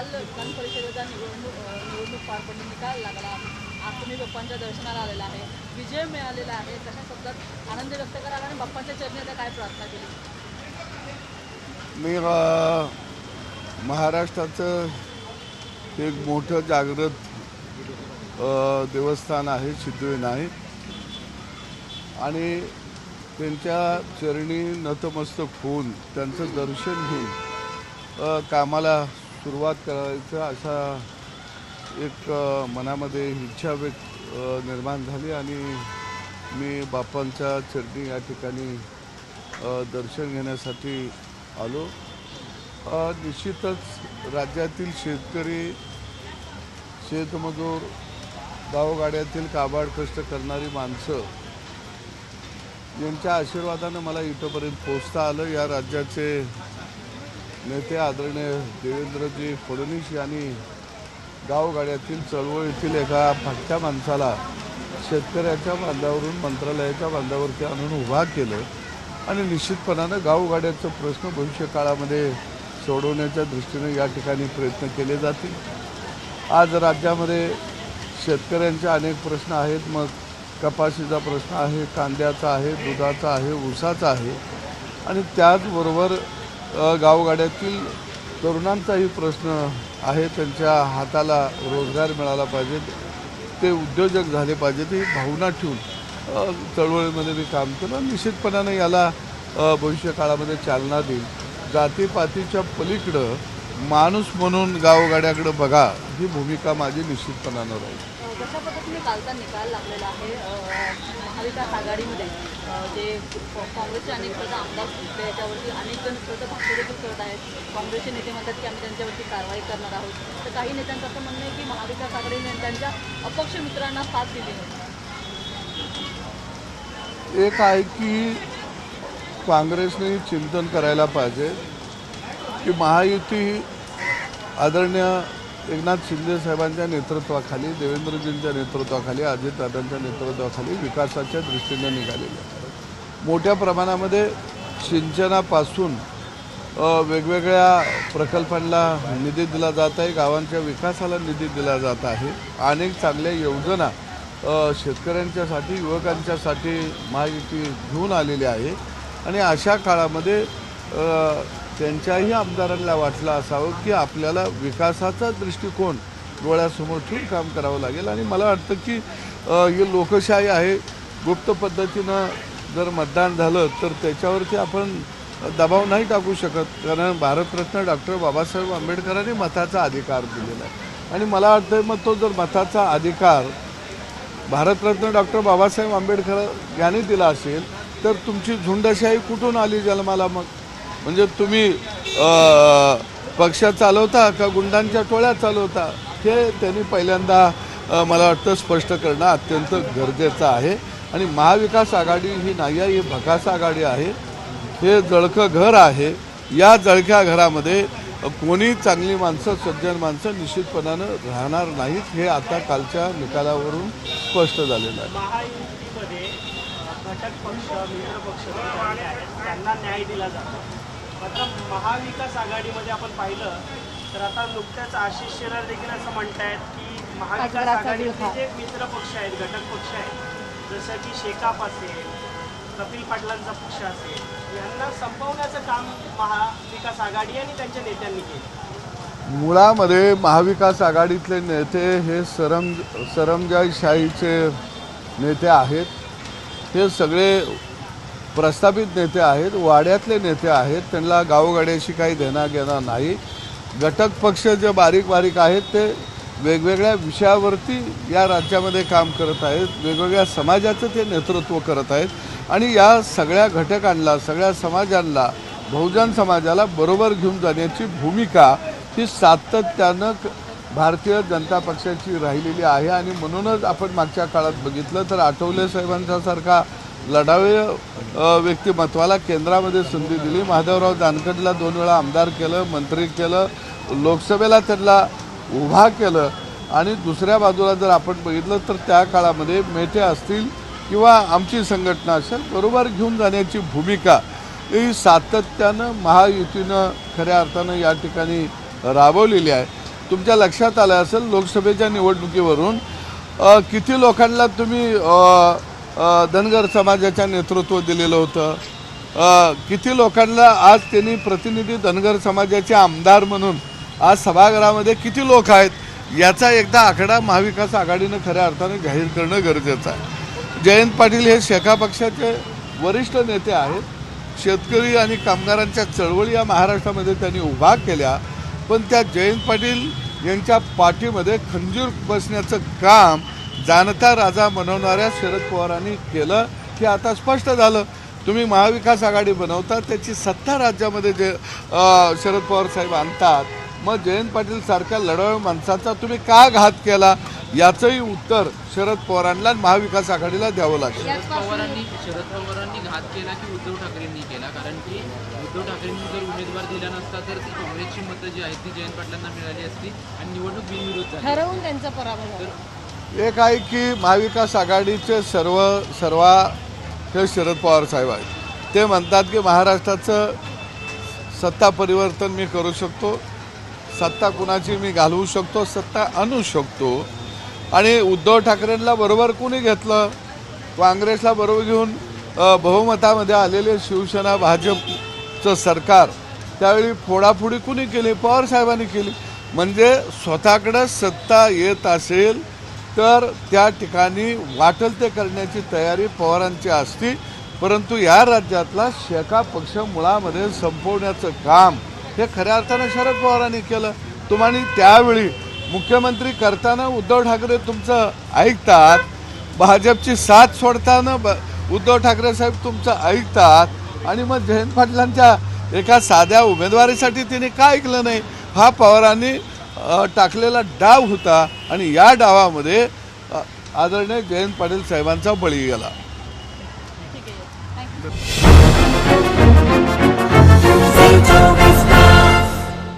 काल विधान परिषदेचा निवडणूक निवडणूक पार पडून निकाल लागला. आज तुम्ही बाप्पांच्या दर्शनाला आलेला आहे. विजय मिळालेला आहे. कशा शब्दात आनंद व्यक्त करावा आणि बाप्पांच्या चरणी आता काय प्रार्थना केली? मी महाराष्ट्राचं एक मोठं जागृत देवस्थान आहे सिद्धिविनायक आणि त्यांच्या चरणी नतमस्तक होऊन त्यांचं दर्शन घेऊन कामाला सुरुवात करायचं असा एक मनामध्ये इच्छा व्यक्त निर्माण झाली आणि मी बाप्पांच्या चरणी या ठिकाणी दर्शन घेण्यासाठी आलो. निश्चितच राज्यातील शेतकरी शेतमजूर गावगाड्यातील काबाड कष्ट करणारी माणसं यांच्या आशीर्वादानं मला इथंपर्यंत पोचता आलं. या राज्याचे नेते आदरणीय देवेंद्रजी फडणवीस यांनी गावगाड्यातील चळवळीतील एका फाटक्या माणसाला शेतकऱ्याच्या बांधावरून मंत्रालयाच्या बांधावरती आणून उभा केलं आणि निश्चितपणानं गावगाड्याचं प्रश्न भविष्य काळामध्ये सोडवण्याच्या दृष्टीने या ठिकाणी प्रयत्न केले जातील. आज राज्यामध्ये शेतकऱ्यांचे अनेक प्रश्न आहेत. मग कपाशीचा प्रश्न आहे कांद्याचा आहे दुधाचा आहे ऊसाचा आहे. आणि त्याचबरोबर गावगाड्यातील तरुणांचाही प्रश्न आहे. त्यांच्या हाताला रोजगार मिळाला पाहिजे. ते उद्योजक झाले पाहिजेत ही भावना ठेवून चळवळीमध्ये मी काम केलं निश्चितपणाने याला भविष्यकाळामध्ये भविष्य काळामध्ये चालना देईल. जातीपातीच्या पलीकडं माणूस म्हणून गावगाड्याकडं बघा ही भूमिका माझी निश्चितपणानं राहील. अ, कशा पद्धतीने कालचा निकाल लागलेला आहे महाविकास आघाडीमध्ये? अ, जे क- काँग्रेसचे अनेक प्रजा आमदार सुटले याच्यावरती अनेक जण प्रजा भाष्य देखील करत आहेत. काँग्रेसचे नेते म्हणतात की आम्ही त्यांच्यावरती कारवाई करणार आहोत. तर काही नेत्यांचं असं म्हणणं आहे की महाविकास आघाडीने त्यांच्या अपक्ष मित्रांना साथ दिली नाही. एक आहे की काँग्रेसने चिंतन करायला पाहिजे. की महायुती आदरणीय एकनाथ शिंदे साहेबांच्या नेतृत्वाखाली देवेंद्रजींच्या नेतृत्वाखाली अजितदादांच्या नेतृत्वाखाली विकासाच्या दृष्टीने निघालेली आहे. मोठ्या प्रमाणामध्ये सिंचनापासून वेगवेगळ्या प्रकल्पांना निधी दिला जात आहे गावांच्या विकासाला निधी दिला जात आहे. अनेक चांगल्या योजना शेतकऱ्यांच्यासाठी युवकांच्यासाठी महायुती घेऊन आलेली आहे. आणि अशा काळामध्ये त्यांच्याही आमदारांना वाटलं असावं की आपल्याला विकासाचा दृष्टिकोन डोळ्यासमोर ठेवून काम करावं लागेल. आणि मला वाटतं की ही लोकशाही आहे. गुप्त पद्धतीनं जर मतदान झालं तर त्याच्यावरती आपण दबाव नाही टाकू शकत. कारण भारतरत्न डॉक्टर बाबासाहेब आंबेडकरांनी मताचा अधिकार दिलेला आहे. आणि मला वाटतं मग तो जर मताचा अधिकार भारतरत्न डॉक्टर बाबासाहेब आंबेडकर यांनी दिला असेल तर तुमची झुंडशाही कुठून आली जन्माला मग? म्हणजे तुम्ही पक्ष चालवता का गुंडांच्या टोळ्या चालवता? हे त्यांनी पहिल्यांदा मला वाटतं स्पष्ट करणं अत्यंत गरजेचं आहे. आणि महाविकास आघाडी ही नाही आहे ही भकास आघाडी आहे. हे जळकं घर आहे. या जळक्या घरामध्ये कोणी चांगली माणसं सज्जन माणसं निश्चितपणानं राहणार नाहीत हे आता कालच्या निकालावरून स्पष्ट झालेलं आहे. घटक पक्ष मित्र पक्ष त्यांना न्याय दिला जातो. मात्र महाविकास आघाडीमध्ये आपण पाहिलं तर आता नुकत्याच आशिष शेलार देखील असं म्हणतायत की महाविकास आघाडीतले जे मित्र पक्ष आहेत घटक पक्ष आहेत जसं की शेकाप असेल कपिल पाटलांचा पक्ष असेल यांना संपवण्याचं काम महाविकास आघाडी आणि त्यांच्या नेत्यांनी केलं. मुळामध्ये महाविकास आघाडीतले नेते हे सरम सरमजाईशाहीचे नेते आहेत. हे सगळे प्रस्थापित नेते आहेत वाड्यातले नेते आहेत त्यांना गावगाड्याशी काही देणं घेणं नाही. घटक पक्ष जे बारीक बारीक आहेत ते वेगवेगळ्या विषयावरती या राज्यामध्ये काम करत आहेत वेगवेगळ्या समाजाचं ते नेतृत्व करत आहेत आणि या सगळ्या घटकांना सगळ्या समाजांना बहुजन समाजाला बरोबर घेऊन जाण्याची भूमिका ही सातत्यानं भारतीय जनता पक्षाची राहिलेली आहे. आणि म्हणूनच आपण मागच्या काळात बघितलं तर आठवले साहेबांच्यासारखा लढावे व्यक्तिमत्वाला केंद्रामध्ये संधी दिली. महादेवराव जानकरला दोन वेळा आमदार केलं मंत्री केलं लोकसभेला त्यांना उभा केलं. आणि दुसऱ्या बाजूला जर आपण बघितलं तर त्या काळामध्ये मेटे असतील किंवा आमची संघटना असेल बरोबर घेऊन जाण्याची भूमिका ही सातत्यानं महायुतीनं खऱ्या अर्थानं या ठिकाणी राबवलेली आहे. तुमच्या लक्षात आलं असेल लोकसभेच्या निवडणुकीवरून किती लोकांना तुम्ही धनगर समाजाच्या नेतृत्व दिलेलं होतं. किती लोकांना आज त्यांनी प्रतिनिधी धनगर समाजाचे आमदार म्हणून आज सभागृहामध्ये किती लोक आहेत याचा एकदा आकडा महाविकास आघाडीनं खऱ्या अर्थाने जाहीर करणं गरजेचं आहे. जयंत पाटील हे शेखा पक्षाचे वरिष्ठ नेते आहेत. शेतकरी आणि कामगारांच्या चळवळी या महाराष्ट्रामध्ये त्यांनी उभा केल्या. पण त्या जयंत पाटील यांच्या पाठीमध्ये खंजीर बसण्याचं काम जाणता राजा बनवणाऱ्या शरद पवारांनी केलं हे आता स्पष्ट झालं. तुम्ही महाविकास आघाडी बनवता त्याची सत्ता राज्यामध्ये जे शरद पवार साहेब आणतात मग जयंत पाटील सारख्या लढवळ माणसाचा तुम्ही का घात केला? याचंही उत्तर शरद पवारांना आणि महाविकास आघाडीला द्यावं लागेल. शरद पवारांनी शरद पवारांनी घात केला की उद्धव ठाकरेंनी केला? कारण की उद्धव ठाकरेंनी जर उमेदवार दिला नसता तर ती काँग्रेसची मतं जी आहेत ती जयंत पाटलांना मिळाली असती आणि निवडणूक बिनविरोध झाली ठरवून त्यांचा पराभव झाला. एक आहे की महाविकास आघाडीचे सर्व सर्वा हे शरद पवार साहेब आहेत. ते म्हणतात की महाराष्ट्राचं सत्ता परिवर्तन मी करू शकतो सत्ता कुणाची मी घालवू शकतो सत्ता आणू शकतो. आणि उद्धव ठाकरेंना बरोबर कुणी घेतलं? काँग्रेसला बरोबर घेऊन बहुमतामध्ये आलेले शिवसेना भाजपचं सरकार त्यावेळी फोडाफोडी कुणी केली? पवार साहेबांनी केली. म्हणजे स्वतःकडं सत्ता येत असेल तर त्या ठिकाणी वाटल ते करण्याची तयारी पवारांची असती परंतु या राज्यातला शेका पक्ष मुळामध्ये संपवण्याचं काम हे खऱ्या अर्थानं शरद पवारांनी केलं. तुम्हाला त्यावेळी मुख्यमंत्री करताना उद्धव ठाकरे तुमचं ऐकतात भाजपची साथ सोडताना ब- उद्धव ठाकरे साहेब तुमचं ऐकतात आणि मग जयंत पाटलांच्या एका साध्या उमेदवारीसाठी तिने का ऐकलं नाही? हा पवारांनी टाकलेला डाव होता आणि या डावामध्ये आदरणीय जयंत पाटील साहेबांचा बळी गेला.